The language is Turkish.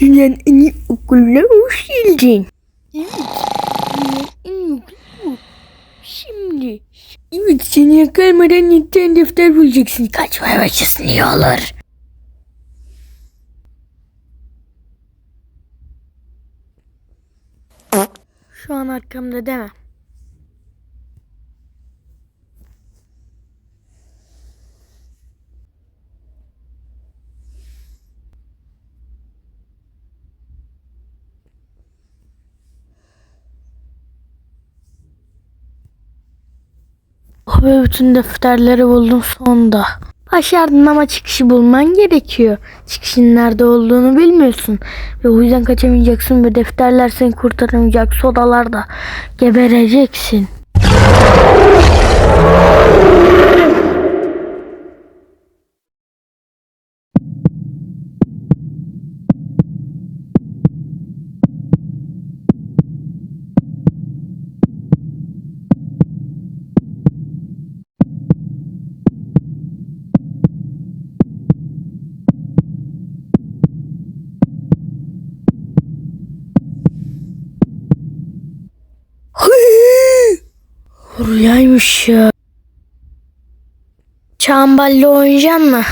Dünyanın en iyi okuluna hoş geldin. Evet. Dünyanın en iyi okulu bu. Şimdi. Evet seni yakalmadan yetten defter bulacaksın. Kaçmaya başlasın iyi olur. Şu an arkamda deme. Be bütün defterleri buldum sonunda. Başardın ama çıkışı bulman gerekiyor. Çıkışın nerede olduğunu bilmiyorsun. Ve o yüzden kaçamayacaksın ve defterler seni kurtaramayacak. Sodalarda gebereceksin. Rüyaymış ya. Çamballi oynayacaksın mı?